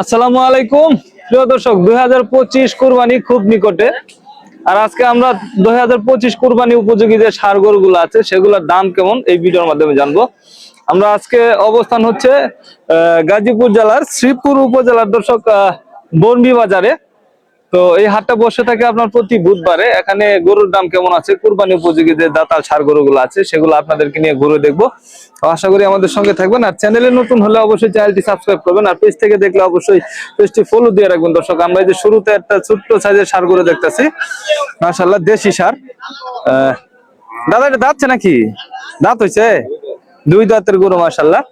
আসসালামু আলাইকুম। খুব নিকটে। আর আজকে আমরা হাজার পঁচিশ কোরবানি উপযোগী যে সার গরুগুলো আছে, সেগুলোর দাম কেমন, এই ভিডিওর মাধ্যমে জানব। আমরা আজকে অবস্থান হচ্ছে গাজীপুর জেলার শ্রীপুর উপজেলার দর্শক বনবি বাজারে। তো এই হাটটা বসে থাকে আপনার প্রতি বুধবারে। এখানে গরুর দাম কেমন আছে? কুরবানি উপযোগী যে দাতাল সার গরুগুলো আছে, সেগুলো আপনাদেরকে নিয়ে ঘুরে দেখব। আশা করি আমাদের সঙ্গে থাকবেন। আর চ্যানেলে নতুন হলে অবশ্যই চ্যানেলটি সাবস্ক্রাইব করবেন। আর পেজ থেকে দেখলে অবশ্যই পেজটি ফলো দিয়ে রাখবেন। দর্শক, আমরা যে শুরুতে একটা ছোট্ট সাইজের সার গরু দেখতেছি। মাশাল্লাহ দেশি সার। দাদা, এটা দাঁতছে নাকি? দাঁত হয়েছে দুই দাঁতের গরু মাশাল্লাহ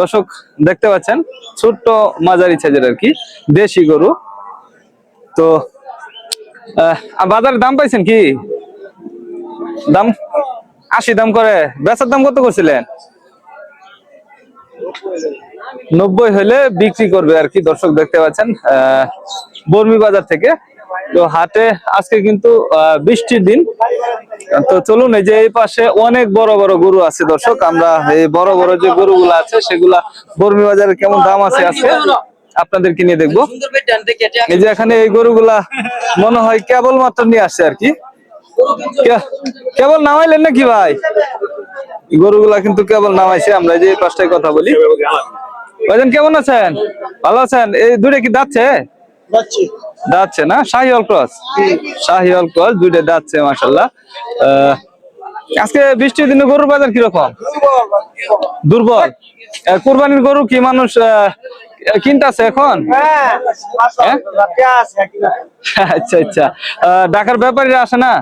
দর্শক, দেখতে পাচ্ছেন? ছোট্ট মাঝারি সাইজের আর কি। দেশি গরু। তো বাজারে দাম পাইছেন কি? দাম? আশি দাম করে। বেচার দাম কত করছিলেন? নব্বই হলে বিক্রি করবে আর কি দর্শক দেখতে পাচ্ছেন বর্মি বাজার থেকে। তো হাটে আজকে কিন্তু বৃষ্টির দিন। তো চলুন, এই যে এই পাশে অনেক বড় বড় গরু আছে দর্শক। আমরা এই বড় বড় যে গরুগুলো আছে, সেগুলা বর্মি বাজারে কেমন দাম আছে আজকে? আপনাদেরকে নিয়ে দেখব। এই যে এখানে এই গরুগুলা মনে হয় কেবল মাত্র নিয়ে আসছে আর কি। কেবল নামাইলেন নাকি ভাই? এই গরুগুলা কিন্তু কেবল নামাইছে আমরা এই যে পাঁচটায় কথা বলি। ভাইজান কেমন আছেন? ভালো আছেন? এই দূরে কি যাচ্ছে যাচ্ছে না? শাহিওয়াল ক্রস? শাহিওয়াল ক্রস দুইটা যাচ্ছে মাসাল্লাহ আজকে বৃষ্টির দিনে গরুর বাজার কীরকম? দুর্বল আহ, কুরবানির গরু কি মানুষ আহ, কিনতেছে এখন? হ্যাঁ? আচ্ছা আচ্ছা। আহ, ঢাকার ব্যাপারীরা আসে না?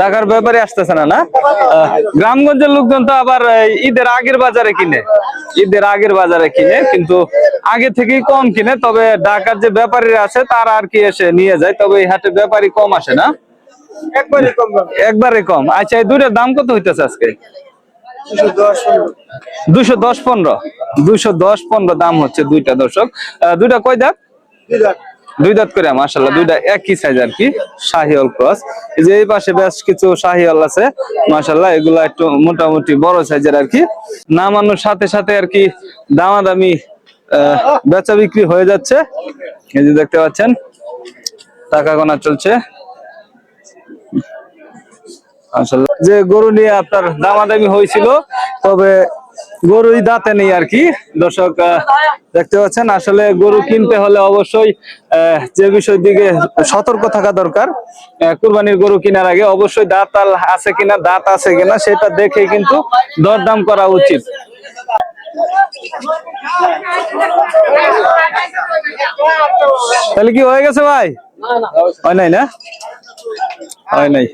ঢাকার ব্যাপারে আসতেছে না না? গ্রামগঞ্জের লোকজন তো আবার ঈদের আগের বাজারে কিনে। ঈদের আগের বাজারে কিনে কিন্তু আগে থেকেই কম কিনে। তবে ঢাকার যে ব্যাপারীরা আছে তারা আর কি এসে নিয়ে যায়। তবে এই হাটে ব্যাপারী কম আসে না? একবারে কম। আচ্ছা এই দুইটার দাম কত হইতেছে আজকে? দুইশো দশ পনেরো। দুইশো দশ পনেরো দাম হচ্ছে দুইটা দর্শক। দুইটা কয় দাঁত? দুই দাঁত। করে মাসাল্লাহ দুইটা একই সাইজ আর কি শাহিওয়াল ক্রস এই যে এই পাশে বেশ কিছু শাহিওয়াল আছে মাসাল্লাহ এগুলা একটু মোটামুটি বড় সাইজের আর কি। নামানোর সাথে সাথে আর কি দামাদামি বেচা বিক্রি হয়ে যাচ্ছে। এই যে দেখতে পাচ্ছেন টাকা গোনা চলছে। আসলে যে গরু নিয়ে আপনার দামাদামি হয়েছিল তবে গরুই দাঁতে নেই আর কি। দর্শক দেখতে পাচ্ছেন, আসলে গরু কিনতে হলে অবশ্যই যে বিষয়ের দিকে সতর্ক থাকা দরকার কুরবানির গরু কেনার আগে অবশ্যই দাঁত আল আছে কিনা, দাঁত আছে কিনা, সেটা দেখে কিন্তু দরদাম করা উচিত। তাহলে কি হয়ে গেছে ভাই? হয় নাই না? হয় নাই।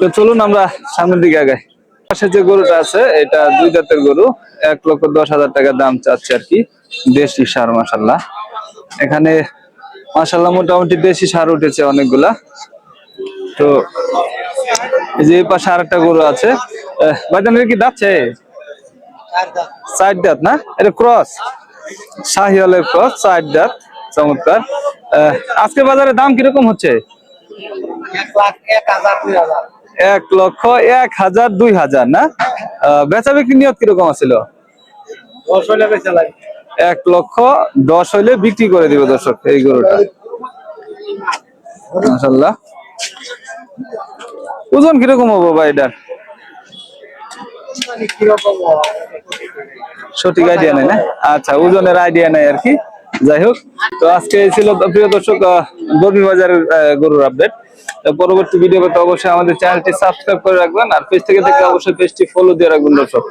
তো চলুন আমরা সামনের দিকে আগাই। পাশে যে গরুটা আছে এটা দুই জাতের গরু এক লক্ষ দশ হাজার টাকা দাম চাচ্ছে আর কি দেশি সার মাসাল্লাহ এখানে মাসাল্লাহ মোটামুটি দেশি সার উঠেছে অনেকগুলা। তো এই যে এই পাশে আর একটা গরু আছে ভাইজান কি যাচ্ছে সাইড দাঁত। না? এটা ক্রস। শাহিওয়ালের ক্রস সাইড দাঁত চমৎকার। আজকে বাজারে দাম কীরকম হচ্ছে? এক লক্ষ এক হাজার দুই হাজার না? বেচা বিক্রি নিয়ত কীরকম আছিল? এক লক্ষ দশ হইলে বিক্রি করে দিবে দর্শক এই গরুটা। মাসাল্লাহ ওজন কীরকম হব ভাই এটার? সঠিক আইডিয়া নেই না? আচ্ছা ওজনের আইডিয়া নাই আর কি? যাই হোক, তো আজকে ছিল প্রিয় দর্শক গরমি বাজারের গরুর আপডেট পরবর্তী ভিডিও পেতে অবশ্যই আমাদের চ্যানেলটি সাবস্ক্রাইব করে রাখবেন, আর পেজ থেকে থেকে অবশ্যই পেজটি ফলো দিয়ে রাখবেন দর্শক।